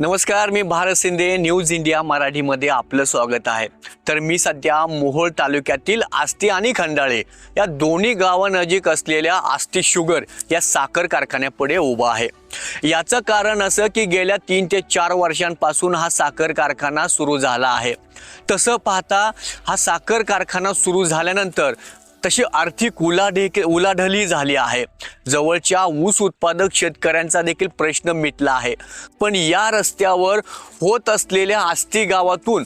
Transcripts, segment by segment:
नमस्कार मी Bharat Shinde news India मराठीमध्ये आपलं स्वागत आहे. तर मी सध्या मोहोळ तालुक्यातील आस्ती आणि खंडाळे या दोन्ही गावानजीक असलेल्या आस्ती शुगर या साखर कारखान्यापुढे उभा आहे. याचं कारण असं की गेल्या तीन ते चार वर्षांपासून हा साखर कारखाना सुरू झाला आहे. तसं पाहता हा साखर कारखाना सुरू झाल्यानंतर तशी आर्थिक उलाढे उलाढली झाली आहे. जवळच्या ऊस उत्पादक शेतकऱ्यांचा देखील प्रश्न मिटला आहे. पण या रस्त्यावर होत असलेल्या आस्ती गावातून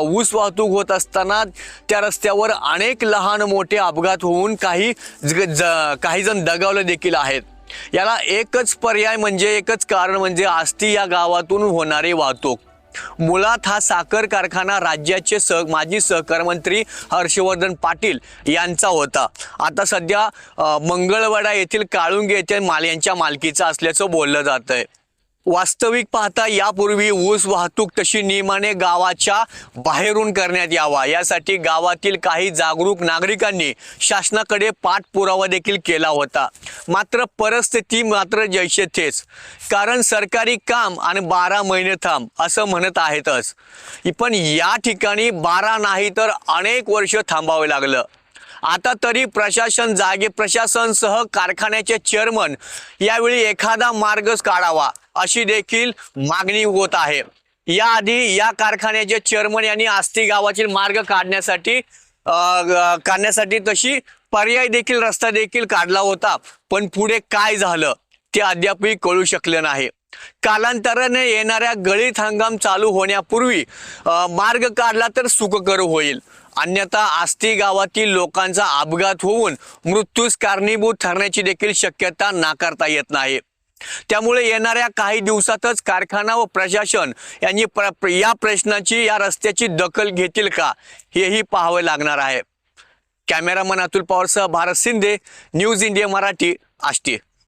ऊस वाहतूक होत असताना त्या रस्त्यावर अनेक लहान मोठे अपघात होऊन काही ज ज- काही जण दगावले देखील आहेत. याला एकच पर्याय म्हणजे एकच कारण म्हणजे आस्ती या गावातून होणारी वाहतूक. मुळात हा साखर कारखाना राज्याचे सह माजी सहकार मंत्री हर्षवर्धन पाटील यांचा होता. आता सध्या मंगळवाडा येथील काळुंगे येथे माल यांच्या मालकीचा असल्याचं बोललं जात आहे वास्तविक पाहता यापूर्वी ऊस वाहतूक तशी नियमाने गावाच्या बाहेरून करण्यात यावा. यासाठी गावातील काही जागरूक नागरिकांनी शासनाकडे पाठपुरावा देखील केला होता. मात्र परिस्थिती मात्र जैसे थेच कारण सरकारी काम आणि बारा महिने थांब असं म्हणत आहेतच. पण या ठिकाणी बारा नाही तर अनेक वर्ष थांबावे लागलं. आता तरी प्रशासन जागे प्रशासनसह कारखान्याचे चेअरमन यावेळी एखादा मार्गच काढावा अशी देखील मागणी होत आहे. याआधी या कारखान्याचे चेअरमन यांनी आस्ती गावातील मार्ग काढण्यासाठी काढण्यासाठी तशी पर्याय देखील रस्ता देखील काढला होता. पण पुढे काय झालं ते अद्यापही कळू शकलं नाही. कालांतराने येणाऱ्या गळीत हंगाम चालू होण्यापूर्वी मार्ग काढला तर सुखकर होईल. अन्यथा आस्ती गावातील लोकांचा अपघात होऊन मृत्यूस कारणीभूत ठरण्याची देखील शक्यता नाकारता येत नाही. त्यामुळे येणाऱ्या काही दिवसातच कारखाना व प्रशासन यांनी प्र- या प्रश्नाची या रस्त्याची दखल घेतील का हेही पाहावे लागणार आहे. कॅमेरामन अतुल पवारसह भारत शिंदे न्यूज इंडिया मराठी आष्टी.